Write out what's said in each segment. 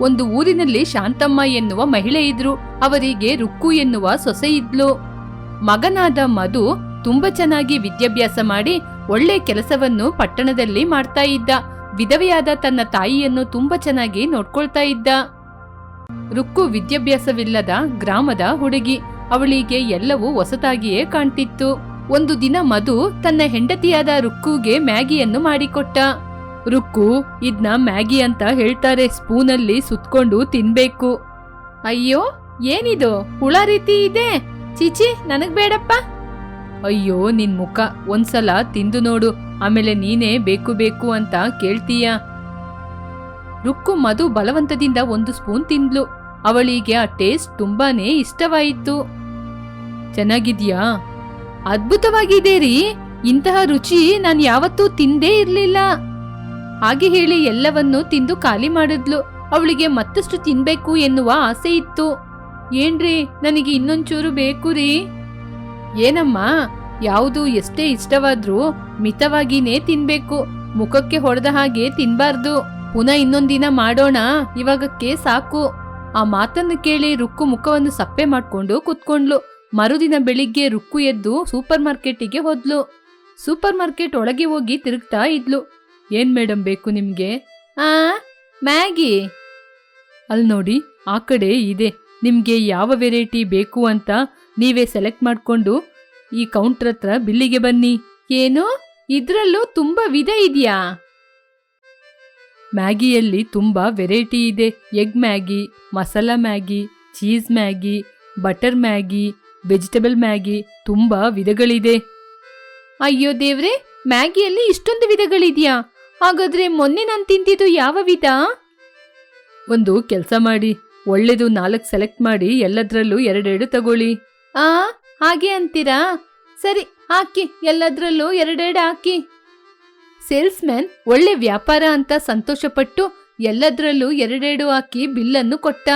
ಒಂದು ಊರಿನಲ್ಲಿ ಶಾಂತಮ್ಮ ಎನ್ನುವ ಮಹಿಳೆ ಇದ್ರು, ಅವರಿಗೆ ರುಕ್ಕು ಎನ್ನುವ ಸೊಸೆ ಇದ್ಲು. ಮಗನಾದ ಮಧು ತುಂಬಾ ಚೆನ್ನಾಗಿ ವಿದ್ಯಾಭ್ಯಾಸ ಮಾಡಿ ಒಳ್ಳೆ ಕೆಲಸವನ್ನು ಪಟ್ಟಣದಲ್ಲಿ ಮಾಡ್ತಾ ಇದ್ದ. ವಿಧವೆಯಾದ ತನ್ನ ತಾಯಿಯನ್ನು ತುಂಬಾ ಚೆನ್ನಾಗಿ ನೋಡ್ಕೊಳ್ತಾ ಇದ್ದ. ರುಕ್ಕು ವಿದ್ಯಾಭ್ಯಾಸವಿಲ್ಲದ ಗ್ರಾಮದ ಹುಡುಗಿ, ಅವಳಿಗೆ ಎಲ್ಲವೂ ಹೊಸತಾಗಿಯೇ ಕಾಣ್ತಿತ್ತು. ಒಂದು ದಿನ ಮಧು ತನ್ನ ಹೆಂಡತಿಯಾದ ರುಕ್ಕುಗೆ ಮ್ಯಾಗಿಯನ್ನು ಮಾಡಿಕೊಟ್ಟ. ರುಕ್ಕು, ಇದ್ನ ಮ್ಯಾಗಿ ಅಂತ ಹೇಳ್ತಾರೆ. ಸ್ಪೂನಲ್ಲಿ ಸುತ್ಕೊಂಡು ತಿನ್ಬೇಕು. ಅಯ್ಯೋ, ಏನಿದು? ಹುಳ ರೀತಿ ಇದೆ. ಚೀಚಿ, ನನಗ್ ಬೇಡಪ್ಪ. ಅಯ್ಯೋ, ನಿನ್ ಮುಖ. ಒಂದ್ಸಲ ತಿಂದು ನೋಡು. ಆಮೇಲೆ ನೀನೇ ಬೇಕು ಬೇಕು ಅಂತ ಕೇಳ್ತೀಯ. ರುಕ್ಕು ಮಧು ಬಲವಂತದಿಂದ ಒಂದು ಸ್ಪೂನ್ ತಿಂದ್ಲು. ಅವಳಿಗೆ ಆ ಟೇಸ್ಟ್ ತುಂಬಾನೇ ಇಷ್ಟವಾಯಿತು. ಚೆನ್ನಾಗಿದ್ಯಾ? ಅದ್ಭುತವಾಗಿದೆ ರೀ ಇಂತಹ ರುಚಿ ನಾನು ಯಾವತ್ತೂ ತಿಂದೇ ಇರ್ಲಿಲ್ಲ. ಹಾಗೆ ಹೇಳಿ ಎಲ್ಲವನ್ನೂ ತಿಂದು ಖಾಲಿ ಮಾಡಿದ್ಲು. ಅವಳಿಗೆ ಮತ್ತಷ್ಟು ತಿನ್ಬೇಕು ಎನ್ನುವ ಆಸೆ ಇತ್ತು. ಏನ್ರಿ, ನನಗೆ ಇನ್ನೊಂಚೂರು ಬೇಕು ರೀ ಏನಮ್ಮ, ಯಾವುದು ಎಷ್ಟೇ ಇಷ್ಟವಾದ್ರೂ ಮಿತವಾಗಿನೇ ತಿನ್ಬೇಕು. ಮುಖಕ್ಕೆ ಹೊಡೆದ ಹಾಗೆ ತಿನ್ಬಾರ್ದು. ಪುನಃ ಇನ್ನೊಂದಿನ ಮಾಡೋಣ ಇವಾಗಕ್ಕೆ ಸಾಕು. ಆ ಮಾತನ್ನು ಕೇಳಿ ರುಕ್ಕು ಮುಖವನ್ನು ಸಪ್ಪೆ ಮಾಡ್ಕೊಂಡು ಕುತ್ಕೊಂಡ್ಲು. ಮರುದಿನ ಬೆಳಿಗ್ಗೆ ರುಕ್ಕು ಎದ್ದು ಸೂಪರ್ ಮಾರ್ಕೆಟಿಗೆ ಹೋದ್ಲು. ಸೂಪರ್ ಮಾರ್ಕೆಟ್ ಒಳಗೆ ಹೋಗಿ ತಿರುಗ್ತಾ ಇದ್ಲು. ಏನ್ ಮೇಡಮ್ ಬೇಕು ನಿಮ್ಗೆ? ಆ, ಮ್ಯಾಗಿ. ಅಲ್ಲಿ ನೋಡಿ, ಆ ಕಡೆ ಇದೆ. ನಿಮ್ಗೆ ಯಾವ ವೆರೈಟಿ ಬೇಕು ಅಂತ ನೀವೇ ಸೆಲೆಕ್ಟ್ ಮಾಡ್ಕೊಂಡು ಈ ಕೌಂಟರ್ ಹತ್ರ ಬಿಲ್ಲಿಗೆ ಬನ್ನಿ. ಏನು? ಇದ್ರಲ್ಲೂ ತುಂಬಾ ವಿಧ ಇದೆಯಾ? ಮ್ಯಾಗಿಯಲ್ಲಿ ತುಂಬಾ ವೆರೈಟಿ ಇದೆ. Egg Maggi, masala Maggi, cheese Maggi, butter Maggi, vegetable Maggi ತುಂಬಾ ವಿಧಗಳಿದೆ. ಅಯ್ಯೋ ದೇವ್ರೆ, ಮ್ಯಾಗಿಯಲ್ಲಿ ಇಷ್ಟೊಂದು ವಿಧಗಳಿದ್ಯಾ? ಹಾಗಾದ್ರೆ ಮೊನ್ನೆ ನಾನು ತಿಂತಿದ್ದು ಯಾವ ವಿಧ? ಒಂದು ಕೆಲಸ ಮಾಡಿ ಒಳ್ಳೇದು ನಾಲ್ಕು ಸೆಲೆಕ್ಟ್ ಮಾಡಿ ಎಲ್ಲದ್ರಲ್ಲೂ ಎರಡೆರಡು ತಗೊಳ್ಳಿ. ಆ ಹಾಗೆ ಅಂತೀರಾ? ಸರಿ ಹಾಕಿ ಎಲ್ಲದ್ರಲ್ಲೂ ಎರಡೆರಡು ಹಾಕಿ. ಸೇಲ್ಸ್ಮ್ಯಾನ್ ಒಳ್ಳೆ ವ್ಯಾಪಾರ ಅಂತ ಸಂತೋಷಪಟ್ಟು ಎಲ್ಲದ್ರಲ್ಲೂ ಎರಡೆರಡು ಹಾಕಿ ಬಿಲ್ಲನ್ನು ಕೊಟ್ಟ.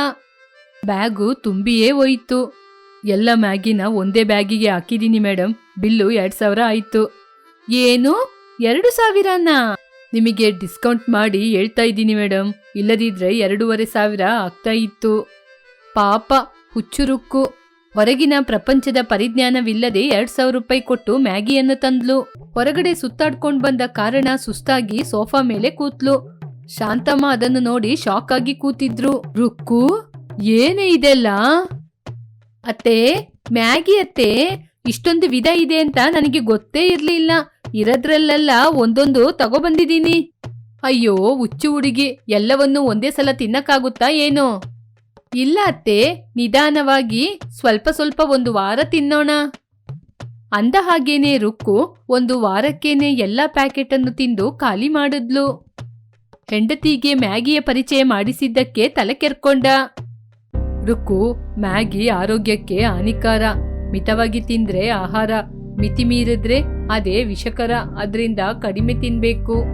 ಬ್ಯಾಗು ತುಂಬಿಯೇ ಹೋಯಿತು. ಎಲ್ಲ ಮ್ಯಾಗಿನ ಒಂದೇ ಬ್ಯಾಗಿಗೆ ಹಾಕಿದೀನಿ ಮೇಡಮ್ ಬಿಲ್ಲು ಎರಡ್ ಸಾವಿರ ಆಯ್ತು. ಏನು? ಎರಡು ಸಾವಿರನಾ? ನಿಮಗೆ ಡಿಸ್ಕೌಂಟ್ ಮಾಡಿ ಹೇಳ್ತಾ ಇದ್ದೀನಿ ಮೇಡಮ್ ಇಲ್ಲದಿದ್ರೆ ಎರಡೂವರೆ ಸಾವಿರ ಆಗ್ತಾ ಇತ್ತು. ಪಾಪ, ಹುಚ್ಚುರುಕ್ಕು. ಹೊರಗಿನ ಪ್ರಪಂಚದ ಪರಿಜ್ಞಾನವಿಲ್ಲದೆ ಎರಡ್ ಸಾವಿರ ರೂಪಾಯಿ ಕೊಟ್ಟು ಮ್ಯಾಗಿಯನ್ನು ತಂದ್ಲು. ಹೊರಗಡೆ ಸುತ್ತಾಡ್ಕೊಂಡು ಬಂದ ಕಾರಣ ಸುಸ್ತಾಗಿ ಸೋಫಾ ಮೇಲೆ ಕೂತ್ಲು. ಶಾಂತಮ್ಮ ಅದನ್ನು ನೋಡಿ ಶಾಕ್ ಆಗಿ ಕೂತಿದ್ರು. ರುಕ್ಕು, ಏನೇ ಇದೆಲ್ಲ? ಅತ್ತೆ, ಮ್ಯಾಗಿ ಅತ್ತೆ, ಇಷ್ಟೊಂದು ವಿಧ ಇದೆ ಅಂತ ನನಗೆ ಗೊತ್ತೇ ಇರ್ಲಿಲ್ಲ. ಇರದ್ರಲ್ಲೆಲ್ಲ ಒಂದೊಂದು ತಗೊಬಂದಿದೀನಿ ಅಯ್ಯೋ, ಹುಚ್ಚು ಹುಡುಗಿ, ಎಲ್ಲವನ್ನೂ ಒಂದೇ ಸಲ ತಿನ್ನಕ್ಕಾಗುತ್ತಾ ಏನೋ? ಇಲ್ಲ ಅತ್ತೆ, ನಿಧಾನವಾಗಿ ಸ್ವಲ್ಪ ಸ್ವಲ್ಪ ಒಂದು ವಾರ ತಿನ್ನೋಣ. ಅಂದ ಹಾಗೇನೆ ರುಕ್ಕು ಒಂದು ವಾರಕ್ಕೇನೆ ಎಲ್ಲ ಪ್ಯಾಕೆಟ್ ಅನ್ನು ತಿಂದು ಖಾಲಿ ಮಾಡಿದ್ಲು. ಹೆಂಡತಿಗೆ ಮ್ಯಾಗಿಯ ಪರಿಚಯ ಮಾಡಿಸಿದ್ದಕ್ಕೆ ತಲೆ ಕೆರ್ಕೊಂಡ. ರುಕ್ಕು, ಮ್ಯಾಗಿ ಆರೋಗ್ಯಕ್ಕೆ ಹಾನಿಕಾರ. ಮಿತವಾಗಿ ತಿಂದ್ರೆ ಆಹಾರ. ಮಿತಿ ಮೀರಿದ್ರೆ ಅದೇ ವಿಷಕರ ಅದರಿಂದ ಕಡಿಮೆ ತಿನ್ಬೇಕು.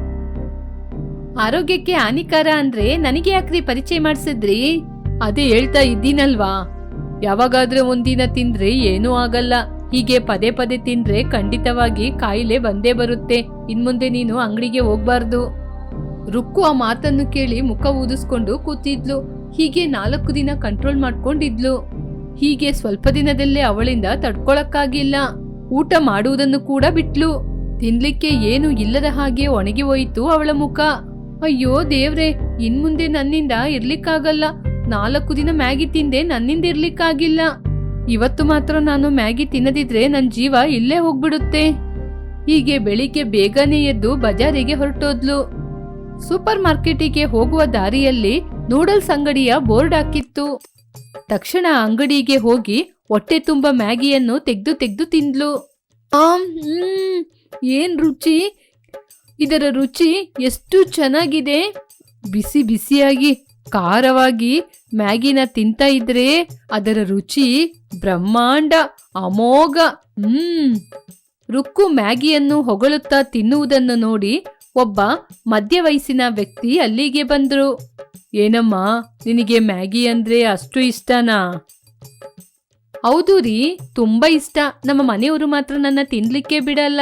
ಆರೋಗ್ಯಕ್ಕೆ ಹಾನಿಕಾರ ಅಂದ್ರೆ ನನಗೆ ಯಾಕ್ರಿ ಪರಿಚಯ ಮಾಡಿಸಿದ್ರಿ? ಅದೇ ಹೇಳ್ತಾ ಇದ್ದೀನಲ್ವಾ? ಯಾವಾಗಾದ್ರೂ ಒಂದಿನ ತಿಂದ್ರೆ ಏನೂ ಆಗಲ್ಲ. ಹೀಗೆ ಪದೇ ಪದೇ ತಿಂದ್ರೆ ಖಂಡಿತವಾಗಿ ಕಾಯಿಲೆ ಬಂದೇ ಬರುತ್ತೆ. ಇನ್ಮುಂದೆ ನೀನು ಅಂಗಡಿಗೆ ಹೋಗ್ಬಾರ್ದು. ರುಕ್ಕು ಆ ಮಾತನ್ನು ಕೇಳಿ ಮುಖ ಊದಿಸ್ಕೊಂಡು ಕೂತಿದ್ಲು. ಹೀಗೆ ನಾಲ್ಕು ದಿನ ಕಂಟ್ರೋಲ್ ಮಾಡ್ಕೊಂಡಿದ್ಲು. ಹೀಗೆ ಸ್ವಲ್ಪ ದಿನದಲ್ಲೇ ಅವಳಿಂದ ತಡ್ಕೊಳಕ್ಕಾಗಿಲ್ಲ. ಊಟ ಮಾಡುವುದನ್ನು ಕೂಡ ಬಿಟ್ಲು. ತಿನ್ಲಿಕ್ಕೆ ಏನು ಇಲ್ಲದ ಹಾಗೆ ಒಣಗಿ ಹೋಯಿತು ಅವಳ ಮುಖ. ಅಯ್ಯೋ ದೇವ್ರೆ, ಇನ್ಮುಂದೆ ನನ್ನಿಂದ ಇರ್ಲಿಕ್ಕಾಗಲ್ಲ. ನಾಲ್ಕು ದಿನ ಮ್ಯಾಗಿ ತಿಂದೆ ನನ್ನಿಂದ ಇರ್ಲಿಕ್ಕಾಗಿಲ್ಲ. ಇವತ್ತು ಮಾತ್ರ ನಾನು ಮ್ಯಾಗಿ ತಿನ್ನದಿದ್ರೆ ನನ್ನ ಜೀವ ಇಲ್ಲೇ ಹೋಗ್ಬಿಡುತ್ತೆ. ಹೀಗೆ ಬೆಳಿಗ್ಗೆ ಬೇಗನೆ ಎದ್ದು ಬಜಾರಿಗೆ ಹೊರಟೋದ್ಲು. ಸೂಪರ್ ಮಾರ್ಕೆಟಿಗೆ ಹೋಗುವ ದಾರಿಯಲ್ಲಿ ನೂಡಲ್ಸ್ ಅಂಗಡಿಯ ಬೋರ್ಡ್ ಹಾಕಿತ್ತು. ತಕ್ಷಣ ಅಂಗಡಿಗೆ ಹೋಗಿ ಹೊಟ್ಟೆ ತುಂಬ ಮ್ಯಾಗಿಯನ್ನು ತೆಗೆದು ತೆಗೆದು ತಿಂದ್ಲು. ಆಮ್, ಏನ್ ರುಚಿ? ಇದರ ರುಚಿ ಎಷ್ಟು ಚೆನ್ನಾಗಿದೆ. ಬಿಸಿ ಬಿಸಿಯಾಗಿ ಖಾರವಾಗಿ ಮ್ಯಾಗಿನ ತಿಂತಾ ಇದ್ರೆ ಅದರ ರುಚಿ ಬ್ರಹ್ಮಾಂಡ ಅಮೋಘ ಹ್ಮ್. ರುಕ್ಕು ಮ್ಯಾಗಿಯನ್ನು ಹೊಗಳುತ್ತಾ ತಿನ್ನುವುದನ್ನು ನೋಡಿ ಒಬ್ಬ ಮಧ್ಯ ವಯಸ್ಸಿನ ವ್ಯಕ್ತಿ ಅಲ್ಲಿಗೆ ಬಂದ್ರು. ಏನಮ್ಮ ನಿನಗೆ ಮ್ಯಾಗಿ ಅಂದ್ರೆ ಅಷ್ಟು ಇಷ್ಟನಾ? ಹೌದು ರೀ, ತುಂಬಾ ಇಷ್ಟ. ನಮ್ಮ ಮನೆಯವರು ಮಾತ್ರ ನನ್ನ ತಿನ್ಲಿಕ್ಕೆ ಬಿಡಲ್ಲ.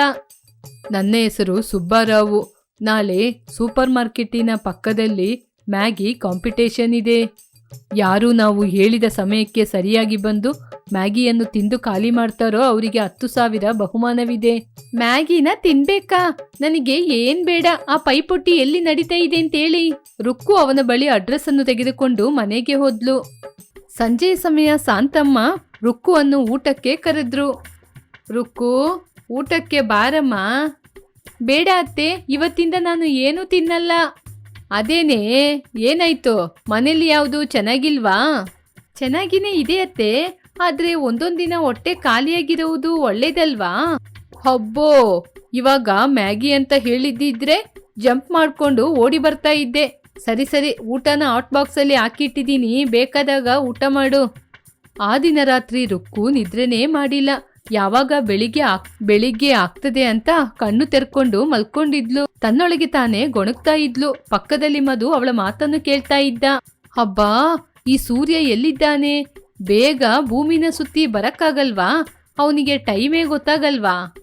ನನ್ನ ಹೆಸರು ಸುಬ್ಬಾರಾವು. ನಾಳೆ ಸೂಪರ್ ಮಾರ್ಕೆಟಿನ ಪಕ್ಕದಲ್ಲಿ ಮ್ಯಾಗಿ ಕಾಂಪಿಟೇಷನ್ ಇದೆ. ಯಾರು ನಾವು ಹೇಳಿದ ಸಮಯಕ್ಕೆ ಸರಿಯಾಗಿ ಬಂದು ಮ್ಯಾಗಿಯನ್ನು ತಿಂದು ಖಾಲಿ ಮಾಡ್ತಾರೋ ಅವರಿಗೆ ಹತ್ತು ಸಾವಿರ ಬಹುಮಾನವಿದೆ. ಮ್ಯಾಗಿನ ತಿನ್ಬೇಕಾ? ನನಗೆ ಏನ್ ಬೇಡ. ಆ ಪೈಪೊಟ್ಟಿ ಎಲ್ಲಿ ನಡೀತಾ ಇದೆ ಅಂತೇಳಿ. ರುಕ್ಕು ಅವನ ಬಳಿ ಅಡ್ರೆಸ್ ಅನ್ನು ತೆಗೆದುಕೊಂಡು ಮನೆಗೆ ಹೋದ್ಲು. ಸಂಜೆಯ ಸಮಯ ಶಾಂತಮ್ಮ ರುಕ್ಕುವನ್ನು ಊಟಕ್ಕೆ ಕರೆದ್ರು. ರುಕ್ಕು, ಊಟಕ್ಕೆ ಬಾರಮ್ಮ. ಬೇಡ ಅತ್ತೆ, ಇವತ್ತಿಂದ ನಾನು ಏನೂ ತಿನ್ನಲ್ಲ. ಅದೇನೇ, ಏನಾಯ್ತು? ಮನೇಲಿ ಯಾವುದು ಚೆನ್ನಾಗಿಲ್ವಾ? ಚೆನ್ನಾಗಿನೇ ಇದೆ ಅತ್ತೆ, ಆದ್ರೆ ಒಂದೊಂದಿನ ದಿನ ಹೊಟ್ಟೆ ಖಾಲಿಯಾಗಿರುವುದು ಒಳ್ಳೇದಲ್ವಾ? ಹಬ್ಬೋ, ಇವಾಗ ಮ್ಯಾಗಿ ಅಂತ ಹೇಳಿದ್ದಿದ್ರೆ ಜಂಪ್ ಮಾಡ್ಕೊಂಡು ಓಡಿ ಬರ್ತಾ ಇದ್ದೆ. ಸರಿ ಸರಿ, ಊಟನ ಹಾಟ್ ಬಾಕ್ಸಲ್ಲಿ ಹಾಕಿಟ್ಟಿದ್ದೀನಿ. ಬೇಕಾದಾಗ ಊಟ ಮಾಡು. ಆ ದಿನ ರಾತ್ರಿ ರುಕ್ಕು ನಿದ್ರೆನೇ ಮಾಡಿಲ್ಲ. ಯಾವಾಗ ಬೆಳಿಗ್ಗೆ ಬೆಳಿಗ್ಗೆ ಆಗ್ತದೆ ಅಂತ ಕಣ್ಣು ತೆರ್ಕೊಂಡು ಮಲ್ಕೊಂಡಿದ್ಲು. ತನ್ನೊಳಗೆ ತಾನೇ ಗೊಣಗ್ತಾ ಇದ್ಲು. ಪಕ್ಕದಲ್ಲಿ ಮಧು ಅವಳ ಮಾತನ್ನು ಕೇಳ್ತಾ ಇದ್ದ. ಅಬ್ಬಾ, ಈ ಸೂರ್ಯ ಎಲ್ಲಿದ್ದಾನೆ? ಬೇಗ ಭೂಮಿನ ಸುತ್ತಿ ಬರಕ್ಕಾಗಲ್ವಾ? ಅವನಿಗೆ ಟೈಮೇ ಗೊತ್ತಾಗಲ್ವಾ?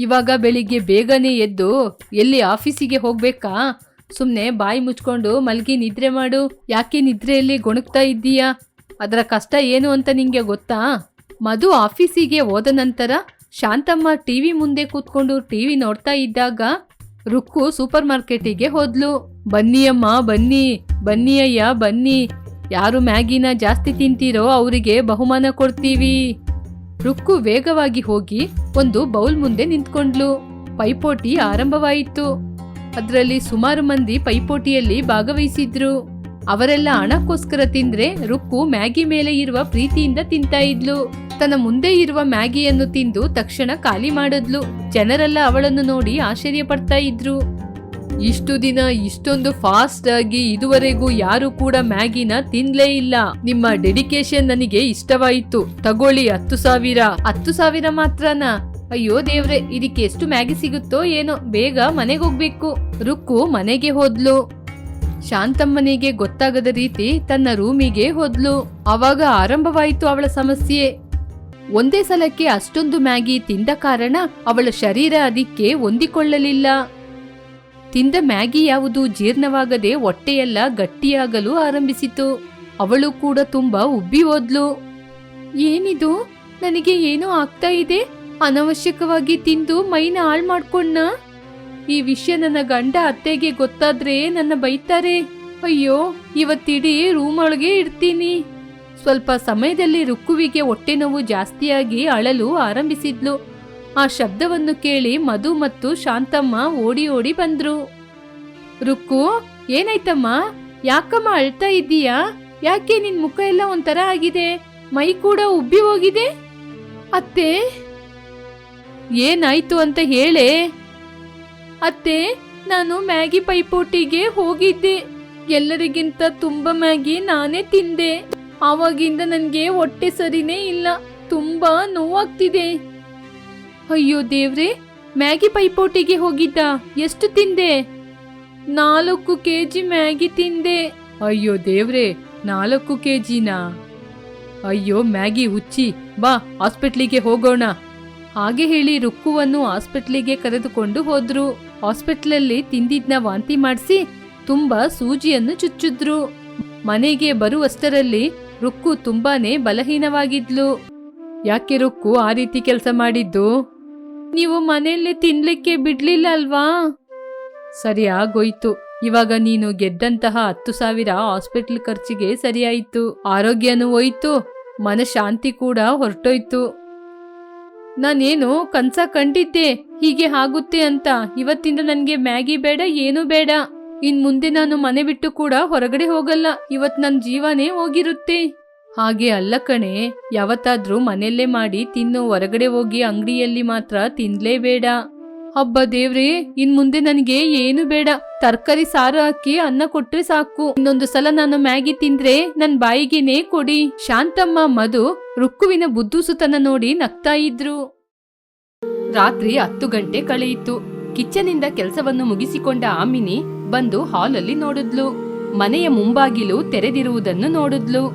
ಇವಾಗ ಬೆಳಿಗ್ಗೆ ಬೇಗನೆ ಎದ್ದು ಎಲ್ಲಿ ಆಫೀಸಿಗೆ ಹೋಗ್ಬೇಕಾ? ಸುಮ್ಮನೆ ಬಾಯಿ ಮುಚ್ಕೊಂಡು ಮಲ್ಗಿ ನಿದ್ರೆ ಮಾಡು. ಯಾಕೆ ನಿದ್ರೆಯಲ್ಲಿ ಗೊಣಗ್ತಾ ಇದ್ದೀಯಾ? ಅದರ ಕಷ್ಟ ಏನು ಅಂತ ನಿಂಗೆ ಗೊತ್ತಾ? ಮಧು ಆಫೀಸಿಗೆ ಹೋದ ನಂತರ ಶಾಂತಮ್ಮ ಟಿವಿ ಮುಂದೆ ಕೂತ್ಕೊಂಡು ಟಿವಿ ನೋಡ್ತಾ ಇದ್ದಾಗ ರುಕ್ಕು ಸೂಪರ್ ಮಾರ್ಕೆಟಿಗೆ ಹೋದ್ಲು. ಬನ್ನಿಯಮ್ಮ, ಬನ್ನಿ ಬನ್ನಿ ಅಯ್ಯ ಬನ್ನಿ. ಯಾರು ಮ್ಯಾಗಿನ ಜಾಸ್ತಿ ತಿಂತೀರೋ ಅವರಿಗೆ ಬಹುಮಾನ ಕೊಡ್ತೀವಿ. ರುಕ್ಕು ವೇಗವಾಗಿ ಹೋಗಿ ಒಂದು ಬೌಲ್ ಮುಂದೆ ನಿಂತ್ಕೊಂಡ್ಲು. ಪೈಪೋಟಿ ಆರಂಭವಾಯಿತು. ಅದರಲ್ಲಿ ಸುಮಾರು ಮಂದಿ ಪೈಪೋಟಿಯಲ್ಲಿ ಭಾಗವಹಿಸಿದ್ರು. ಅವರೆಲ್ಲ ಹಣಕ್ಕೋಸ್ಕರ ತಿಂದ್ರೆ ರುಕ್ಕು ಮ್ಯಾಗಿ ಮೇಲೆ ಇರುವ ಪ್ರೀತಿಯಿಂದ ತಿಂತಾ ಇದ್ಲು. ತನ್ನ ಮುಂದೆ ಇರುವ ಮ್ಯಾಗಿಯನ್ನು ತಿಂದು ತಕ್ಷಣ ಖಾಲಿ ಮಾಡಿದ್ಲು. ಜನರೆಲ್ಲ ಅವಳನ್ನು ನೋಡಿ ಆಶ್ಚರ್ಯ ಪಡ್ತಾ ಇದ್ರು. ಇಷ್ಟು ದಿನ ಇಷ್ಟೊಂದು ಫಾಸ್ಟ್ ಆಗಿ ಇದುವರೆಗೂ ಯಾರು ಕೂಡ ಮ್ಯಾಗಿನ ತಿನ್ಲೇ ಇಲ್ಲ. ನಿಮ್ಮ ಡೆಡಿಕೇಶನ್ ನನಗೆ ಇಷ್ಟವಾಯಿತು. ತಗೊಳ್ಳಿ ಹತ್ತು ಸಾವಿರ. ಹತ್ತು ಸಾವಿರ ಮಾತ್ರನಾ? ಅಯ್ಯೋ ದೇವ್ರೆ, ಇದಕ್ಕೆ ಎಷ್ಟು ಮ್ಯಾಗಿ ಸಿಗುತ್ತೋ ಏನೋ. ಬೇಗ ಮನೆಗೆ ಹೋಗ್ಬೇಕು. ರುಕ್ಕು ಮನೆಗೆ ಹೋದ್ಲು. ಶಾಂತಮ್ಮನಿಗೆ ಗೊತ್ತಾಗದ ರೀತಿ ತನ್ನ ರೂಮಿಗೆ ಹೋದ್ಲು. ಅವಾಗ ಆರಂಭವಾಯಿತು ಅವಳ ಸಮಸ್ಯೆ. ಒಂದೇ ಸಲಕ್ಕೆ ಅಷ್ಟೊಂದು ಮ್ಯಾಗಿ ತಿಂದ ಕಾರಣ ಅವಳ ಶರೀರ ಅದಕ್ಕೆ ಹೊಂದಿಕೊಳ್ಳಲಿಲ್ಲ. ತಿಂದ ಮ್ಯಾಗಿ ಯಾವುದು ಜೀರ್ಣವಾಗದೆ ಹೊಟ್ಟೆಯೆಲ್ಲ ಗಟ್ಟಿಯಾಗಲು ಆರಂಭಿಸಿತು. ಅವಳು ಕೂಡ ತುಂಬಾ ಉಬ್ಬಿ ಹೋದ್ಲು. ಏನಿದು? ನನಗೆ ಏನೋ ಆಗ್ತಾ ಇದೆ. ಅನವಶ್ಯಕವಾಗಿ ತಿಂದು ಮೈನ ಹಾಳ್ ಮಾಡ್ಕೊಂಡ ಈ ವಿಷಯ ನನ್ನ ಗಂಡ ಅತ್ತೆಗೆ ಗೊತ್ತಾದ್ರೆ ನನ್ನ ಬೈತಾರೆ. ಅಯ್ಯೋ, ಇವತ್ತಿಡೀ ರೂಮ್ ಒಳಗೆ ಇಡ್ತೀನಿ ಸ್ವಲ್ಪ ಸಮಯದಲ್ಲಿ ರುಕ್ಕುವಿಗೆ ಹೊಟ್ಟೆ ನೋವು ಜಾಸ್ತಿಯಾಗಿ ಅಳಲು ಆರಂಭಿಸಿದ್ಲು. ಆ ಶಬ್ದವನ್ನು ಕೇಳಿ ಮಧು ಮತ್ತು ಶಾಂತಮ್ಮ ಓಡಿ ಓಡಿ ಬಂದ್ರು. ರುಕ್ಕು, ಏನಾಯ್ತಮ್ಮ? ಯಾಕಮ್ಮ ಅಳ್ತಾ ಇದ್ದೀಯಾ? ಯಾಕೆ ನಿನ್ ಮುಖ ಎಲ್ಲ ಒಂಥರ ಆಗಿದೆ? ಮೈ ಕೂಡ ಉಬ್ಬಿ ಹೋಗಿದೆ? ಅತ್ತೆ? ಏನಾಯ್ತು ಅಂತ ಹೇಳೇ? ಅತ್ತೆ, ನಾನು ಮ್ಯಾಗಿ ಪೈಪೋಟಿಗೆ ಹೋಗಿದ್ದೆ. ಎಲ್ಲರಿಗಿಂತ ತುಂಬಾ ಮ್ಯಾಗಿ ನಾನೇ ತಿಂದೆ. ಆವಾಗಿಂದ ನನಗೆ ಹೊಟ್ಟೆ ಸರಿನೇ ಇಲ್ಲ, ತುಂಬಾ ನೋವಾಗ್ತಿದೆ. ಅಯ್ಯೋ ದೇವ್ರೆ, ಮ್ಯಾಗಿ ಪೈಪೋಟಿಗೆ ಹೋಗಿದ್ದ, ಎಷ್ಟು ತಿಂದೆ? ನಾಲ್ಕು ಕೆಜಿ ಮ್ಯಾಗಿ ತಿಂದೆ. ಅಯ್ಯೋ ದೇವ್ರೆ, ನಾಲ್ಕು ಕೆಜಿನಾ? ಅಯ್ಯೋ ಮ್ಯಾಗಿ ಹುಚ್ಚಿ, ಬಾ ಹಾಸ್ಪಿಟ್ಲಿಗೆ ಹೋಗೋಣ. ಹಾಗೆ ಹೇಳಿ ರುಕ್ಕುವನ್ನು ಹಾಸ್ಪಿಟ್ಲಿಗೆ ಕರೆದುಕೊಂಡು ಹೋದ್ರು. ಹಾಸ್ಪಿಟ್ಲಲ್ಲಿ ತಿಂದಿದ್ನ ವಾಂತಿ ಮಾಡಿಸಿ ತುಂಬಾ ಸೂಜಿಯನ್ನು ಚುಚ್ಚಿದ್ರು. ಮನೆಗೆ ಬರುವಷ್ಟರಲ್ಲಿ ರುಕ್ಕು ತುಂಬಾನೇ ಬಲಹೀನವಾಗಿದ್ಲು. ಯಾಕೆ ರುಕ್ಕು ಆ ರೀತಿ ಕೆಲಸ ಮಾಡಿದ್ದು? ನೀವು ಮನೆಯಲ್ಲೇ ತಿನ್ಲಿಕ್ಕೆ ಬಿಡ್ಲಿಲ್ಲ ಅಲ್ವಾ? ಸರಿ ಆಗೋಯ್ತು. ಇವಾಗ ನೀನು ಗೆದ್ದಂತಹ ಹತ್ತು ಸಾವಿರ ಹಾಸ್ಪಿಟ್ಲ್ ಖರ್ಚಿಗೆ ಸರಿಯಾಯಿತು. ಆರೋಗ್ಯನೂ ಹೋಯ್ತು. ಮನಶಾಂತಿ ಕೂಡ ಹೊರಟೋಯ್ತು. ನಾನೇನು ಕನ್ಸ ಕಂಡಿದ್ದೆ, ಹೀಗೆ ಆಗುತ್ತೆ ಅಂತ. ಇವತ್ತಿಂದ ನನಗೆ ಮ್ಯಾಗಿ ಬೇಡ, ಏನೂ ಬೇಡ. ಇನ್ ಮುಂದೆ ನಾನು ಮನೆ ಬಿಟ್ಟು ಕೂಡ ಹೊರಗಡೆ ಹೋಗಲ್ಲ. ಇವತ್ ನನ್ನ ಜೀವನೇ ಹೋಗಿರುತ್ತೆ. ಹಾಗೆ ಅಲ್ಲ ಕಣೆ, ಯಾವತ್ತಾದ್ರೂ ಮನೆಯಲ್ಲೇ ಮಾಡಿ ತಿನ್ನು, ಹೊರಗಡೆ ಹೋಗಿ ಅಂಗಡಿಯಲ್ಲಿ ಮಾತ್ರ ತಿನ್ಲೇಬೇಡ ಹಬ್ಬ ದೇವ್ರೆ, ಇನ್ ಮುಂದೆ ನನಗೆ ಏನು ಬೇಡ. ತರಕಾರಿ ಸಾರು ಹಾಕಿ ಅನ್ನ ಕೊಟ್ರೆ ಸಾಕು. ಇನ್ನೊಂದು ಸಲ ನಾನು ಮ್ಯಾಗಿ ತಿಂದ್ರೆ ನನ್ ಬಾಯಿಗೆನೇ ಕೊಡಿ. ಶಾಂತಮ್ಮ, ಮಧು ರುಕ್ಕುವಿನ ಬುದ್ಧುಸುತನ ನೋಡಿ ನಗ್ತಾ ಇದ್ರು. ರಾತ್ರಿ ಹತ್ತು ಗಂಟೆ ಕಳೆಯಿತು. ಕಿಚ್ಚನಿಂದ ಕೆಲಸವನ್ನು ಮುಗಿಸಿಕೊಂಡ ಆಮಿನಿ ಬಂದು ಹಾಲಲ್ಲಿ ನೋಡಿದ್ಲು. ಮನೆಯ ಮುಂಬಾಗಿಲು ತೆರೆದಿರುವುದನ್ನು ನೋಡಿದ್ಲು.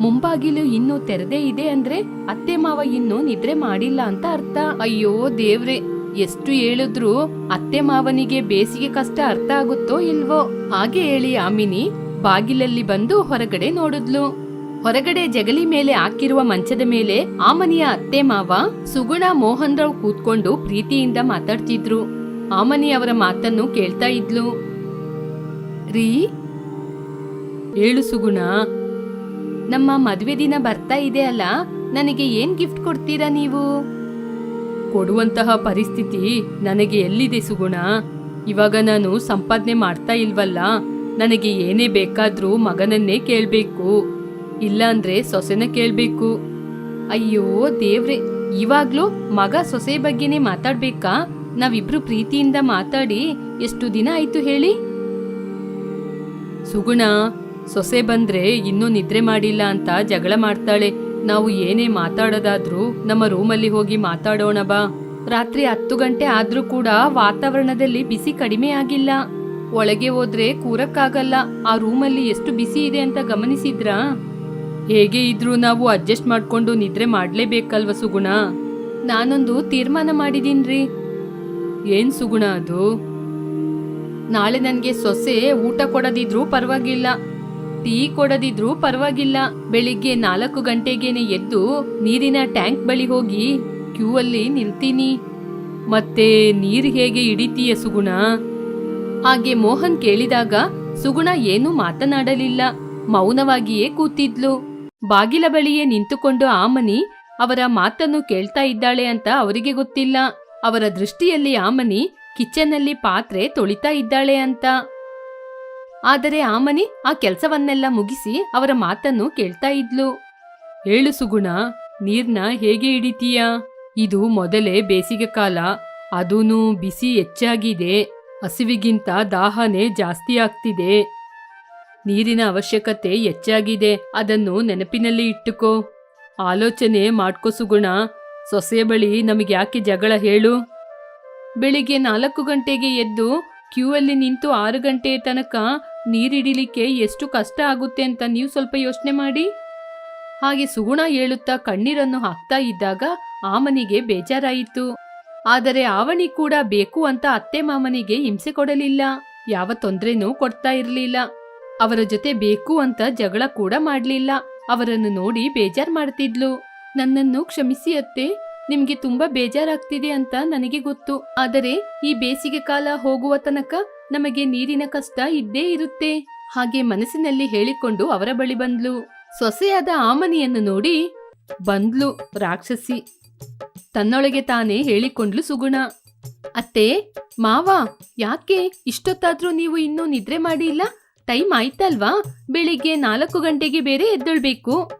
ಮುಂಬಾಗಿಲು ಇನ್ನೂ ತೆರೆದೇ ಇದೆ ಅಂದ್ರೆ ಅತ್ತೆ ಮಾವ ಇನ್ನೂ ನಿದ್ರೆ ಮಾಡಿಲ್ಲ ಅಂತ ಅರ್ಥ. ಅಯ್ಯೋ ದೇವ್ರೆ, ಎಷ್ಟು ಹೇಳಿದ್ರು ಅತ್ತೆ ಮಾವನಿಗೆ ಬೇಸಿಗೆ ಕಷ್ಟ ಅರ್ಥ ಆಗುತ್ತೋ ಇಲ್ವೋ? ಹಾಗೆ ಹೇಳಿ ಆಮಿನಿ ಬಾಗಿಲಲ್ಲಿ ಬಂದು ಹೊರಗಡೆ ನೋಡಿದ್ಲು. ಹೊರಗಡೆ ಜಗಲಿ ಮೇಲೆ ಹಾಕಿರುವ ಮಂಚದ ಮೇಲೆ ಆ ಮನೆಯ ಅತ್ತೆ ಮಾವ ಸುಗುಣ ಮೋಹನ್ ರಾವ್ ಕೂತ್ಕೊಂಡು ಪ್ರೀತಿಯಿಂದ ಮಾತಾಡ್ತಿದ್ರು. ಆಮನಿ ಅವರ ಮಾತನ್ನು ಕೇಳ್ತಾ ಇದ್ಲು. ರೀ, ಹೇಳು ಸುಗುಣ. ನಮ್ಮ ಮದುವೆ ದಿನ ಬರ್ತಾ ಇದೆ ಅಲ್ಲ, ನನಗೆ ಏನ್ ಗಿಫ್ಟ್ ಕೊಡ್ತೀರಾ ನೀವು? ಕೊಡುವಂತಹ ಪರಿಸ್ಥಿತಿ ನನಗೆ ಎಲ್ಲಿದೆ ಸುಗುಣ? ಇವಾಗ ನಾನು ಸಂಪಾದನೆ ಮಾಡ್ತಾ ಇಲ್ವಲ್ಲ, ನನಗೆ ಏನೇ ಬೇಕಾದ್ರೂ ಮಗನನ್ನೇ ಕೇಳ್ಬೇಕು. ಇಲ್ಲಾಂದ್ರೆ ಸೊಸೆನ ಕೇಳ್ಬೇಕು. ಅಯ್ಯೋ ದೇವ್ರೆ, ಇವಾಗ್ಲೂ ಮಗ ಸೊಸೆ ಬಗ್ಗೆನೇ ಮಾತಾಡ್ಬೇಕಾ? ನಾವಿಬ್ರು ಪ್ರೀತಿಯಿಂದ ಮಾತಾಡಿ ಎಷ್ಟು ದಿನ ಆಯ್ತು ಹೇಳಿ? ಸುಗುಣ, ಸೊಸೆ ಬಂದ್ರೆ ಇನ್ನೂ ನಿದ್ರೆ ಮಾಡಿಲ್ಲ ಅಂತ ಜಗಳ ಮಾಡ್ತಾಳೆ. ನಾವು ಏನೇ ಮಾತಾಡೋದಾದ್ರೂ ನಮ್ಮ ರೂಮಲ್ಲಿ ಹೋಗಿ ಮಾತಾಡೋಣ ಬಾ. ರಾತ್ರಿ ಹತ್ತು ಗಂಟೆ ಆದ್ರೂ ಕೂಡ ವಾತಾವರಣದಲ್ಲಿ ಬಿಸಿ ಕಡಿಮೆ ಆಗಿಲ್ಲ. ಒಳಗೆ ಹೋದ್ರೆ ಕೂರಕ್ಕಾಗಲ್ಲ. ಆ ರೂಮಲ್ಲಿ ಎಷ್ಟು ಬಿಸಿ ಇದೆ ಅಂತ ಗಮನಿಸಿದ್ರಾ? ಹೇಗೆ ಇದ್ರೂ ನಾವು ಅಡ್ಜಸ್ಟ್ ಮಾಡ್ಕೊಂಡು ನಿದ್ರೆ ಮಾಡ್ಲೇಬೇಕಲ್ವ ಸುಗುಣ? ನಾನೊಂದು ತೀರ್ಮಾನ ಮಾಡಿದೀನ್ರಿ. ಏನ್ ಸುಗುಣ ಅದು? ನಾಳೆ ನನಗೆ ಸೊಸೆ ಊಟ ಕೊಡದಿದ್ರೂ ಪರವಾಗಿಲ್ಲ. ಟೀ ಕೊಡದಿದ್ರೂ ಪರವಾಗಿಲ್ಲ. ಬೆಳಿಗ್ಗೆ ನಾಲ್ಕು ಗಂಟೆಗೇನೆ ಎದ್ದು ನೀರಿನ ಟ್ಯಾಂಕ್ ಬಳಿ ಹೋಗಿ ಕ್ಯೂ ಅಲ್ಲಿ ನಿಲ್ತೀನಿ. ಮತ್ತೆ ನೀರ್ ಹೇಗೆ ಹಿಡಿತೀಯ ಸುಗುಣ? ಹಾಗೆ ಮೋಹನ್ ಕೇಳಿದಾಗ ಸುಗುಣ ಏನೂ ಮಾತನಾಡಲಿಲ್ಲ. ಮೌನವಾಗಿಯೇ ಕೂತಿದ್ಲು. ಬಾಗಿಲ ಬಳಿಯೇ ನಿಂತುಕೊಂಡು ಆಮನಿ ಅವರ ಮಾತನ್ನು ಕೇಳ್ತಾ ಇದ್ದಾಳೆ ಅಂತ ಅವರಿಗೆ ಗೊತ್ತಿಲ್ಲ. ಅವರ ದೃಷ್ಟಿಯಲ್ಲಿ ಆಮನಿ ಕಿಚನ್ನಲ್ಲಿ ಪಾತ್ರೆ ತೊಳಿತಾ ಇದ್ದಾಳೆ ಅಂತ. ಆದರೆ ಆಮನಿ ಆ ಕೆಲಸವನ್ನೆಲ್ಲ ಮುಗಿಸಿ ಅವರ ಮಾತನ್ನು ಕೇಳ್ತಾ ಇದ್ಲು. ಹೇಳು ಸುಗುಣ, ನೀರ್ನ ಹೇಗೆ ಹಿಡಿತೀಯ? ಇದು ಮೊದಲೇ ಬೇಸಿಗೆ ಕಾಲ. ಅದೂನು ಬಿಸಿ ಹೆಚ್ಚಾಗಿದೆ. ಹಸಿವಿಗಿಂತ ದಾಹನೆ ಜಾಸ್ತಿ ಆಗ್ತಿದೆ. ನೀರಿನ ಅವಶ್ಯಕತೆ ಹೆಚ್ಚಾಗಿದೆ. ಅದನ್ನು ನೆನಪಿನಲ್ಲಿ ಇಟ್ಟುಕೋ. ಆಲೋಚನೆ ಮಾಡ್ಕೋ ಸುಗುಣ. ಸೊಸೆಯ ಬಳಿ ನಮಗೆ ಯಾಕೆ ಜಗಳ ಹೇಳು? ಬೆಳಿಗ್ಗೆ ನಾಲ್ಕು ಗಂಟೆಗೆ ಎದ್ದು ಕ್ಯೂ ಅಲ್ಲಿ ನಿಂತು ಆರು ಗಂಟೆ ತನಕ ನೀರಿಡಿಲಿಕ್ಕೆ ಎಷ್ಟು ಕಷ್ಟ ಆಗುತ್ತೆ ಅಂತ ನೀವು ಸ್ವಲ್ಪ ಯೋಚನೆ ಮಾಡಿ. ಹಾಗೆ ಸುಗುಣ ಹೇಳುತ್ತಾ ಕಣ್ಣೀರನ್ನು ಹಾಕ್ತಾ ಇದ್ದಾಗ ಆಮನಿಗೆ ಬೇಜಾರಾಯಿತು. ಆದರೆ ಆವಣಿ ಕೂಡ ಬೇಕು ಅಂತ ಅತ್ತೆ ಮಾಮನಿಗೆ ಹಿಂಸೆ ಕೊಡಲಿಲ್ಲ. ಯಾವ ತೊಂದ್ರೆನೂ ಕೊಡ್ತಾ ಇರಲಿಲ್ಲ. ಅವರ ಜೊತೆ ಬೇಕು ಅಂತ ಜಗಳ ಕೂಡ ಮಾಡ್ಲಿಲ್ಲ. ಅವರನ್ನು ನೋಡಿ ಬೇಜಾರ್ ಮಾಡ್ತಿದ್ಲು. ನನ್ನನ್ನು ಕ್ಷಮಿಸಿ ಅತ್ತೆ. ನಿಮ್ಗೆ ತುಂಬಾ ಬೇಜಾರಾಗ್ತಿದೆ ಅಂತ ನನಗೆ ಗೊತ್ತು. ಆದರೆ ಈ ಬೇಸಿಗೆ ಕಾಲ ಹೋಗುವ ತನಕ ನಮಗೆ ನೀರಿನ ಕಷ್ಟ ಇದ್ದೇ ಇರುತ್ತೆ. ಹಾಗೆ ಮನಸ್ಸಿನಲ್ಲಿ ಹೇಳಿಕೊಂಡು ಅವರ ಬಳಿ ಬಂದ್ಲು. ಸೊಸೆಯಾದ ಆಮನಿಯನ್ನು ನೋಡಿ ಬಂದ್ಲು ರಾಕ್ಷಸಿ. ತನ್ನೊಳಗೆ ತಾನೇ ಹೇಳಿಕೊಂಡ್ಲು ಸುಗುಣ. ಅತ್ತೆ, ಮಾವ, ಯಾಕೆ ಇಷ್ಟೊತ್ತಾದ್ರೂ ನೀವು ಇನ್ನೂ ನಿದ್ರೆ ಮಾಡಿಲ್ಲ? ಟೈಮ್ ಆಯ್ತಲ್ವಾ? ಬೆಳಿಗ್ಗೆ ನಾಲ್ಕು ಗಂಟೆಗೆ ಬೇರೆ ಎದ್ದೇಳ್ಬೇಕು.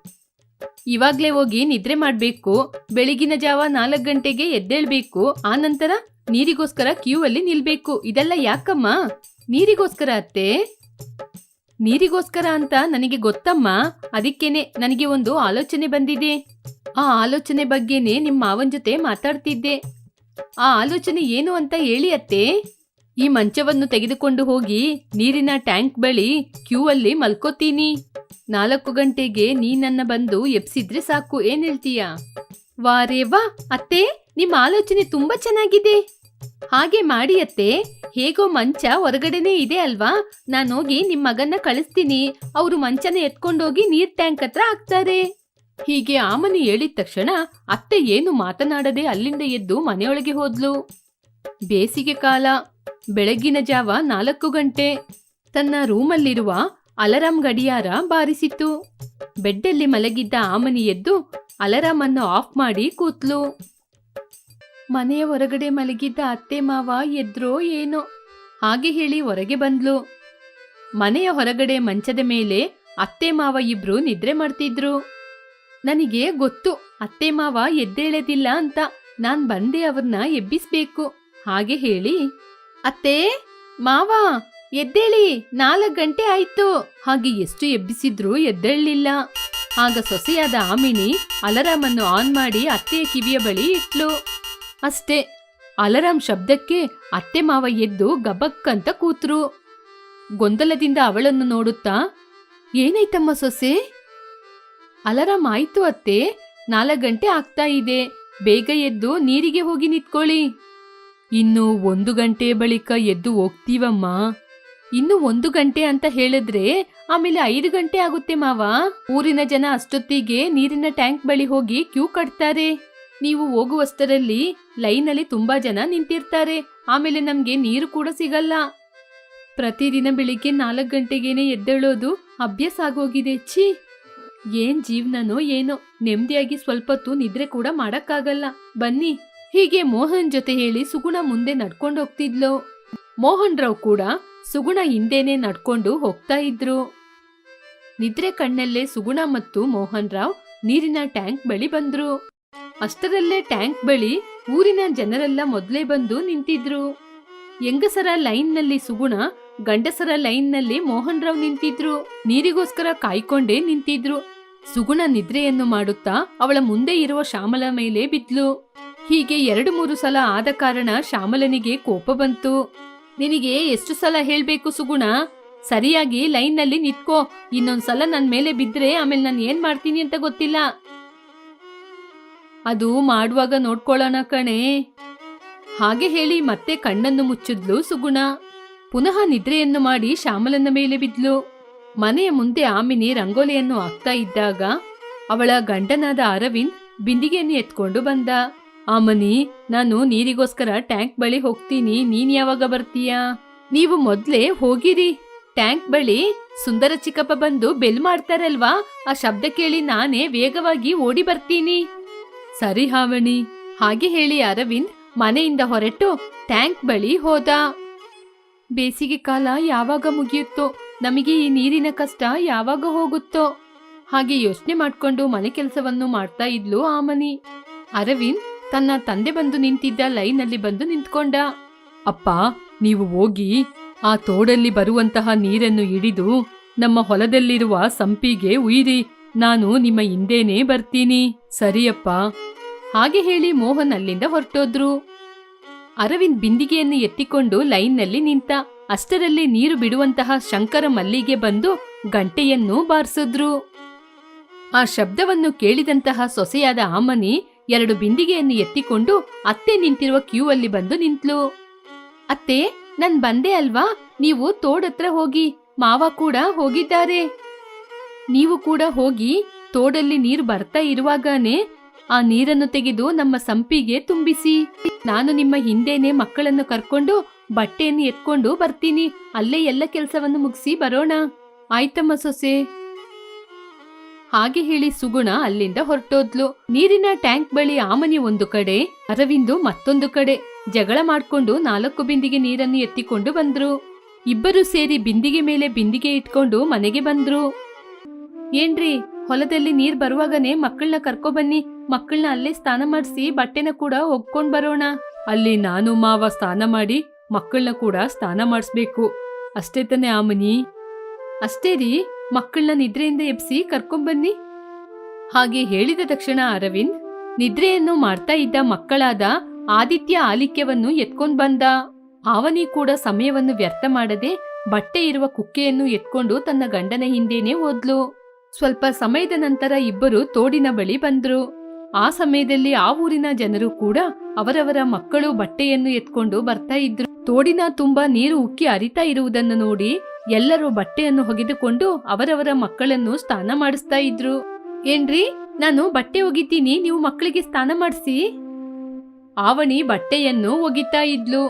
ಇವಾಗ್ಲೇ ಹೋಗಿ ನಿದ್ರೆ ಮಾಡಬೇಕು. ಬೆಳಗಿನ ಜಾವ ನಾಲ್ಕು ಗಂಟೆಗೆ ಎದ್ದೇಳ್ಬೇಕು. ಆ ನಂತರ ನೀರಿಗೋಸ್ಕರ ಕ್ಯೂ ಅಲ್ಲಿ ನಿಲ್ಬೇಕು. ಇದೆಲ್ಲ ಯಾಕಮ್ಮ? ನೀರಿಗೋಸ್ಕರ ಅತ್ತೆ? ನೀರಿಗೋಸ್ಕರ ಅಂತ ನನಗೆ ಗೊತ್ತಮ್ಮ. ಅದಕ್ಕೇನೆ ನನಗೆ ಒಂದು ಆಲೋಚನೆ ಬಂದಿದೆ. ಆ ಆಲೋಚನೆ ಬಗ್ಗೆನೆ ನಿಮ್ಮ ಮಾವನ್ ಜೊತೆ ಮಾತಾಡ್ತಿದ್ದೆ. ಆ ಆಲೋಚನೆ ಏನು ಅಂತ ಹೇಳಿ ಅತ್ತೆ? ಈ ಮಂಚವನ್ನು ತೆಗೆದುಕೊಂಡು ಹೋಗಿ ನೀರಿನ ಟ್ಯಾಂಕ್ ಬಳಿ ಕ್ಯೂ ಅಲ್ಲಿ ಮಲ್ಕೋತೀನಿ. ನಾಲ್ಕು ಗಂಟೆಗೆ ನೀನನ್ನ ಬಂದು ಎಬ್ಸಿದ್ರೆ ಸಾಕು, ಏನ್ ಹೇಳ್ತೀಯ? ವಾರೇ ವಾ, ಅತ್ತೆ ನಿಮ್ಮ ಆಲೋಚನೆ ತುಂಬಾ ಚೆನ್ನಾಗಿದೆ. ಹಾಗೆ ಮಾಡಿ ಅತ್ತೆ, ಹೇಗೋ ಮಂಚ ಹೊರಗಡೆನೆ ಇದೆ ಅಲ್ವಾ? ನಾನು ಹೋಗಿ ನಿಮ್ ಮಗನ್ನ ಕಳಿಸ್ತೀನಿ. ಅವರು ಮಂಚನ ಎತ್ಕೊಂಡೋಗಿ ನೀರ್ ಟ್ಯಾಂಕ್ ಹತ್ರ ಹಾಕ್ತಾರೆ. ಹೀಗೆ ಆಮನಿ ಹೇಳಿದ ತಕ್ಷಣ ಅತ್ತೆ ಏನು ಮಾತನಾಡದೆ ಅಲ್ಲಿಂದ ಎದ್ದು ಮನೆಯೊಳಗೆ ಹೋದ್ಲು. ಬೇಸಿಗೆ ಕಾಲ. ಬೆಳಗ್ಗಿನ ಜಾವ ನಾಲ್ಕು ಗಂಟೆ ತನ್ನ ರೂಮಲ್ಲಿರುವ ಅಲಾರಾಂ ಗಡಿಯಾರ ಬಾರಿಸಿತು ಬೆಡ್ಡಲ್ಲಿ ಮಲಗಿದ್ದ ಆಮನಿ ಎದ್ದು ಅಲರಾಮ್ ಅನ್ನು ಆಫ್ ಮಾಡಿ ಕೂತ್ಲು. ಮನೆಯ ಹೊರಗಡೆ ಮಲಗಿದ್ದ ಅತ್ತೆ ಮಾವ ಎದ್ರೋ ಏನೋ ಹಾಗೆ ಹೇಳಿ ಹೊರಗೆ ಬಂದ್ಲು. ಮನೆಯ ಹೊರಗಡೆ ಮಂಚದ ಮೇಲೆ ಅತ್ತೆ ಮಾವ ಇಬ್ರು ನಿದ್ರೆ ಮಾಡ್ತಿದ್ರು. ನನಗೆ ಗೊತ್ತು, ಅತ್ತೆ ಮಾವ ಎದ್ದೇಳದಿಲ್ಲ ಅಂತ ನಾನ್ ಬಂದೆ ಅವ್ರನ್ನ ಎಬ್ಬಿಸ್ಬೇಕು, ಹಾಗೆ ಹೇಳಿ ಅತ್ತೆ, ಮಾವ, ಎದ್ದೇಳಿ, ನಾಲ್ಕು ಗಂಟೆ ಆಯ್ತು. ಹಾಗೆ ಎಷ್ಟು ಎಬ್ಬಿಸಿದ್ರು ಎದ್ದೇಳಲಿಲ್ಲ. ಆಗ ಸೊಸೆಯಾದ ಆಮಿನಿ ಅಲಾರಾಮ್ ಅನ್ನು ಆನ್ ಮಾಡಿ ಅತ್ತೆಯ ಕಿವಿಯ ಬಳಿ ಇಟ್ಲು. ಅಷ್ಟೇ ಅಲಾರಾಮ್ ಶಬ್ದಕ್ಕೆ ಅತ್ತೆ ಮಾವ ಎದ್ದು ಗಬಕ್ಕಂತ ಕೂತ್ರು. ಗೊಂದಲದಿಂದ ಅವಳನ್ನು ನೋಡುತ್ತಾ, ಏನಾಯ್ತಮ್ಮ ಸೊಸೆ? ಅಲಾರಾಮ್ ಆಯ್ತು ಅತ್ತೆ, ನಾಲ್ಕು ಗಂಟೆ ಆಗ್ತಾ ಇದೆ. ಬೇಗ ಎದ್ದು ನೀರಿಗೆ ಹೋಗಿ ನಿಂತ್ಕೊಳ್ಳಿ. ಇನ್ನು ಒಂದು ಗಂಟೆ ಬಳಿಕ ಎದ್ದು ಹೋಗ್ತೀವಮ್ಮ? ಇನ್ನು ಒಂದು ಗಂಟೆ ಅಂತ ಹೇಳಿದ್ರೆ ಆಮೇಲೆ ಐದು ಗಂಟೆ ಆಗುತ್ತೆ ಮಾವ. ಊರಿನ ಜನ ಅಷ್ಟೊತ್ತಿಗೆ ನೀರಿನ ಟ್ಯಾಂಕ್ ಬಳಿ ಹೋಗಿ ಕ್ಯೂ ಕಟ್ತಾರೆ. ನೀವು ಹೋಗುವಷ್ಟರಲ್ಲಿ ಲೈನಲ್ಲಿ ತುಂಬಾ ಜನ ನಿಂತಿರ್ತಾರೆ. ಆಮೇಲೆ ನಮ್ಗೆ ನೀರು ಕೂಡ ಸಿಗಲ್ಲ. ಪ್ರತಿದಿನ ಬೆಳಿಗ್ಗೆ ನಾಲ್ಕು ಗಂಟೆಗೇನೆ ಎದ್ದೇಳೋದು ಅಭ್ಯಾಸ ಆಗೋಗಿದೆ. ಛೀ! ಏನ್ ಜೀವನನೋ ಏನೋ. ನೆಮ್ಮದಿಯಾಗಿ ಸ್ವಲ್ಪೊತ್ತು ನಿದ್ರೆ ಕೂಡ ಮಾಡಕ್ಕಾಗಲ್ಲ. ಬನ್ನಿ. ಹೀಗೆ ಮೋಹನ್ ಜೊತೆ ಹೇಳಿ ಸುಗುಣ ಮುಂದೆ ನಡ್ಕೊಂಡು ಹೋಗ್ತಿದ್ಲು. ಮೋಹನ್ ರಾವ್ ಕೂಡ ಸುಗುಣ ಹಿಂದೆನೆ ನಡ್ಕೊಂಡು ಹೋಗ್ತಾ ಇದ್ರು. ನಿದ್ರೆ ಕಣ್ಣಲ್ಲೇ ಸುಗುಣ ಮತ್ತು ಮೋಹನ್ ರಾವ್ ನೀರಿನ ಟ್ಯಾಂಕ್ ಬಳಿ ಬಂದ್ರು. ಅಷ್ಟರಲ್ಲೇ ಟ್ಯಾಂಕ್ ಬಳಿ ಊರಿನ ಜನರೆಲ್ಲ ಮೊದ್ಲೇ ಬಂದು ನಿಂತಿದ್ರು. ಹೆಂಗಸರ ಲೈನ್ನಲ್ಲಿ ಸುಗುಣ, ಗಂಡಸರ ಲೈನ್ನಲ್ಲಿ ಮೋಹನ್ ರಾವ್ ನಿಂತಿದ್ರು. ನೀರಿಗೋಸ್ಕರ ಕಾಯ್ಕೊಂಡೇ ನಿಂತಿದ್ರು. ಸುಗುಣ ನಿದ್ರೆಯನ್ನು ಮಾಡುತ್ತಾ ಅವಳ ಮುಂದೆ ಇರುವ ಶ್ಯಾಮಲ ಮೇಲೆ ಬಿದ್ಲು. ಹೀಗೆ ಎರಡು ಮೂರು ಸಲ ಆದ ಕಾರಣ ಶ್ಯಾಮಲನಿಗೆ ಕೋಪ ಬಂತು. ನಿನಗೆ ಎಷ್ಟು ಸಲ ಹೇಳ್ಬೇಕು ಸುಗುಣ? ಸರಿಯಾಗಿ ಲೈನ್ನಲ್ಲಿ ನಿತ್ಕೋ. ಇನ್ನೊಂದ್ಸಲ ನನ್ ಮೇಲೆ ಬಿದ್ರೆ ಆಮೇಲೆ ನಾನು ಏನ್ ಮಾಡ್ತೀನಿ ಅಂತ ಗೊತ್ತಿಲ್ಲ. ಅದು ಮಾಡುವಾಗ ನೋಡ್ಕೊಳ್ಳೋಣ ಕಣೆ. ಹಾಗೆ ಹೇಳಿ ಮತ್ತೆ ಕಣ್ಣನ್ನು ಮುಚ್ಚಿದ್ಲು ಸುಗುಣ. ಪುನಃ ನಿದ್ರೆಯನ್ನು ಮಾಡಿ ಶ್ಯಾಮಲನ ಮೇಲೆ ಬಿದ್ಲು. ಮನೆಯ ಮುಂದೆ ಆಮಿನಿ ರಂಗೋಲಿಯನ್ನು ಹಾಕ್ತಾ ಇದ್ದಾಗ ಅವಳ ಗಂಡನಾದ ಅರವಿಂದ್ ಬಿಂದಿಗೆಯನ್ನು ಎತ್ಕೊಂಡು ಬಂದ. ಆಮನಿ ನಾನು ನೀರಿಗೋಸ್ಕರ ಟ್ಯಾಂಕ್ ಬಳಿ ಹೋಗ್ತೀನಿ. ನೀನ್ ಯಾವಾಗ ಬರ್ತೀಯಾ? ನೀವು ಮೊದ್ಲೇ ಹೋಗಿರಿ. ಟ್ಯಾಂಕ್ ಬಳಿ ಸುಂದರ ಚಿಕ್ಕಪ್ಪ ಬಂದು ಬೆಲ್ ಮಾಡ್ತಾರಲ್ವಾ? ಆ ಶಬ್ದ ಕೇಳಿ ನಾನೇ ವೇಗವಾಗಿ ಓಡಿ ಬರ್ತೀನಿ. ಸರಿ ಹಾವಣಿ. ಹಾಗೆ ಹೇಳಿ ಅರವಿಂದ್ ಮನೆಯಿಂದ ಹೊರಟು ಟ್ಯಾಂಕ್ ಬಳಿ ಹೋದ. ಬೇಸಿಗೆ ಕಾಲ ಯಾವಾಗ ಮುಗಿಯುತ್ತೋ, ನಮಗೆ ಈ ನೀರಿನ ಕಷ್ಟ ಯಾವಾಗ ಹೋಗುತ್ತೋ, ಹಾಗೆ ಯೋಚನೆ ಮಾಡ್ಕೊಂಡು ಮನೆ ಕೆಲಸವನ್ನು ಮಾಡ್ತಾ ಇದ್ಲು ಮನಿ ಅರವಿಂದ್ ತನ್ನ ತಂದೆ ಬಂದು ನಿಂತಿದ್ದ ಲೈನಲ್ಲಿ ಬಂದು ನಿಂತ್ಕೊಂಡ. ಅಪ್ಪ, ನೀವು ಹೋಗಿ ಆ ತೋಡಲ್ಲಿ ಬರುವಂತಹ ನೀರನ್ನು ಹಿಡಿದು ನಮ್ಮ ಹೊಲದಲ್ಲಿರುವ ಸಂಪಿಗೆ ಉಯಿರಿ. ನಾನು ನಿಮ್ಮ ಹಿಂದೇನೆ ಬರ್ತೀನಿ. ಸರಿಯಪ್ಪ. ಹಾಗೆ ಹೇಳಿ ಮೋಹನ್ ಅಲ್ಲಿಂದ ಹೊರಟೋದ್ರು. ಅರವಿಂದ್ ಬಿಂದಿಗೆಯನ್ನು ಎತ್ತಿಕೊಂಡು ಲೈನ್ನಲ್ಲಿ ನಿಂತ ಅಷ್ಟರಲ್ಲಿ ನೀರು ಬಿಡುವಂತಹ ಶಂಕರ ಮಲ್ಲಿಗೆ ಬಂದು ಗಂಟೆಯನ್ನು ಬಾರಿಸಿದ್ರು. ಆ ಶಬ್ದವನ್ನು ಕೇಳಿದಂತಹ ಸೊಸೆಯಾದ ಆಮನಿ ಎರಡು ಬಿಂದಿಗೆಯನ್ನು ಎತ್ತಿಕೊಂಡು ಅತ್ತೆ ನಿಂತಿರುವ ಕ್ಯೂ ಅಲ್ಲಿ ಬಂದು ನಿಂತ್ಲು. ಅತ್ತೆ, ನನ್ ಬಂದೆ ಅಲ್ವಾ? ನೀವು ತೋಡತ್ರ ಹೋಗಿ, ಮಾವ ಕೂಡ ಹೋಗಿದ್ದಾರೆ. ನೀವು ಕೂಡ ಹೋಗಿ, ತೋಡಲ್ಲಿ ನೀರು ಬರ್ತಾ ಇರುವಾಗನೇ ಆ ನೀರನ್ನು ತೆಗೆದು ನಮ್ಮ ಸಂಪಿಗೆ ತುಂಬಿಸಿ. ನಾನು ನಿಮ್ಮ ಹಿಂದೆನೆ ಮಕ್ಕಳನ್ನು ಕರ್ಕೊಂಡು ಬಟ್ಟೆಯನ್ನು ಎತ್ಕೊಂಡು ಬರ್ತೀನಿ. ಅಲ್ಲೇ ಎಲ್ಲ ಕೆಲಸವನ್ನು ಮುಗಿಸಿ ಬರೋಣ. ಆಯ್ತಮ್ಮ ಸೊಸೆ. ಹಾಗೆ ಹೇಳಿ ಸುಗುಣ ಅಲ್ಲಿಂದ ಹೊರಟೋದ್ಲು. ನೀರಿನ ಟ್ಯಾಂಕ್ ಬಳಿ ಆಮನಿ ಒಂದು ಕಡೆ, ಅರವಿಂದು ಮತ್ತೊಂದು ಕಡೆ. ಜಗಳ ಮಾಡ್ಕೊಂಡು ನಾಲ್ಕು ಬಿಂದಿಗೆ ನೀರನ್ನು ಎತ್ತಿಕೊಂಡು ಬಂದ್ರು. ಇಬ್ಬರು ಸೇರಿ ಬಿಂದಿಗೆ ಮೇಲೆ ಬಿಂದಿಗೆ ಇಟ್ಕೊಂಡು ಮನೆಗೆ ಬಂದ್ರು. ಏನ್ರಿ, ಹೊಲದಲ್ಲಿ ನೀರ್ ಬರುವಾಗನೇ ಮಕ್ಕಳನ್ನ ಕರ್ಕೊ ಬನ್ನಿ ಮಕ್ಕಳನ್ನ ಅಲ್ಲೇ ಸ್ನಾನ ಮಾಡಿಸಿ ಬಟ್ಟೆನ ಕೂಡ ಒಗ್ಕೊಂಡ್ ಬರೋಣ. ಅಲ್ಲಿ ನಾನು ಮಾವ ಸ್ನಾನ ಮಾಡಿ ಮಕ್ಕಳನ್ನ ಕೂಡ ಸ್ನಾನ ಮಾಡಿಸ್ಬೇಕು. ಅಷ್ಟೇ ತಾನೇ ಆಮನಿ. ಅಷ್ಟೇ ರೀ ಮಕ್ಕಳನ್ನ ನಿದ್ರೆಯಿಂದ ಎಬ್ಸಿ ಕರ್ಕೊಂಬನ್ನಿ ಹಾಗೆ ಹೇಳಿದ ತಕ್ಷಣ ಅರವಿಂದ್ ನಿದ್ರೆಯನ್ನು ಮಾಡ್ತಾ ಇದ್ದ ಮಕ್ಕಳಾದ ಆದಿತ್ಯ ಆಲಿಕ್ಯವನ್ನು ಎತ್ಕೊಂಡ್ ಬಂದ. ಅವನಿ ಕೂಡ ಸಮಯವನ್ನು ವ್ಯರ್ಥ ಮಾಡದೆ ಬಟ್ಟೆ ಇರುವ ಕುಕ್ಕೆಯನ್ನು ಎತ್ಕೊಂಡು ತನ್ನ ಗಂಡನ ಹಿಂದೆನೆ ಓದ್ಲು ಸ್ವಲ್ಪ ಸಮಯದ ನಂತರ ಇಬ್ಬರು ತೋಡಿನ ಬಳಿ ಬಂದ್ರು. ಆ ಸಮಯದಲ್ಲಿ ಆ ಊರಿನ ಜನರು ಕೂಡ ಅವರವರ ಮಕ್ಕಳು ಬಟ್ಟೆಯನ್ನು ಎತ್ಕೊಂಡು ಬರ್ತಾ ಇದ್ರು. ತೋಡಿನ ತುಂಬಾ ನೀರು ಉಕ್ಕಿ ಹರಿತಾ ಇರುವುದನ್ನು ನೋಡಿ ಎಲ್ಲರೂ ಬಟ್ಟೆಯನ್ನು ಒಗೆದುಕೊಂಡು ಅವರವರ ಮಕ್ಕಳನ್ನು ಸ್ನಾನ ಮಾಡಿಸ್ತಾ ಇದ್ರು. ಏನ್ರಿ, ನಾನು ಬಟ್ಟೆ ಒಗಿತೀನಿ, ನೀವು ಮಕ್ಕಳಿಗೆ ಸ್ನಾನ ಮಾಡಿಸಿ? ಆವಣಿ ಬಟ್ಟೆಯನ್ನು ಒಗಿತಾ ಇದ್ಲು.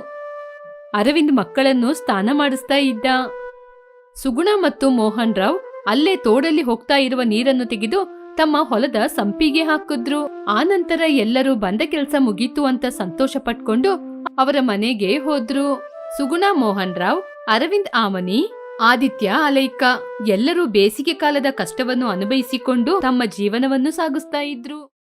ಅರವಿಂದ್ ಮಕ್ಕಳನ್ನು ಸ್ನಾನ ಮಾಡಿಸ್ತಾ ಇದ್ದ. ಸುಗುಣ ಮತ್ತು ಮೋಹನ್ ರಾವ್ ಅಲ್ಲೇ ತೋಡಲ್ಲಿ ಹೋಗ್ತಾ ಇರುವ ನೀರನ್ನು ತೆಗೆದು ತಮ್ಮ ಹೊಲದ ಸಂಪಿಗೆ ಹಾಕಿದ್ರು. ಆನಂತರ ಎಲ್ಲರೂ ಬಂದ ಕೆಲಸ ಮುಗೀತು ಅಂತ ಸಂತೋಷ ಪಟ್ಕೊಂಡು ಅವರ ಮನೆಗೆ ಹೋದ್ರು. ಸುಗುಣ, ಮೋಹನ್ ರಾವ್, ಅರವಿಂದ್ ಆಮನಿ ಆದಿತ್ಯ ಅಲೈಕ ಎಲ್ಲರೂ ಬೇಸಿಗೆ ಕಾಲದ ಕಷ್ಟವನ್ನು ಅನುಭವಿಸಿಕೊಂಡು ತಮ್ಮ ಜೀವನವನ್ನು ಸಾಗಿಸ್ತಾ ಇದ್ರು.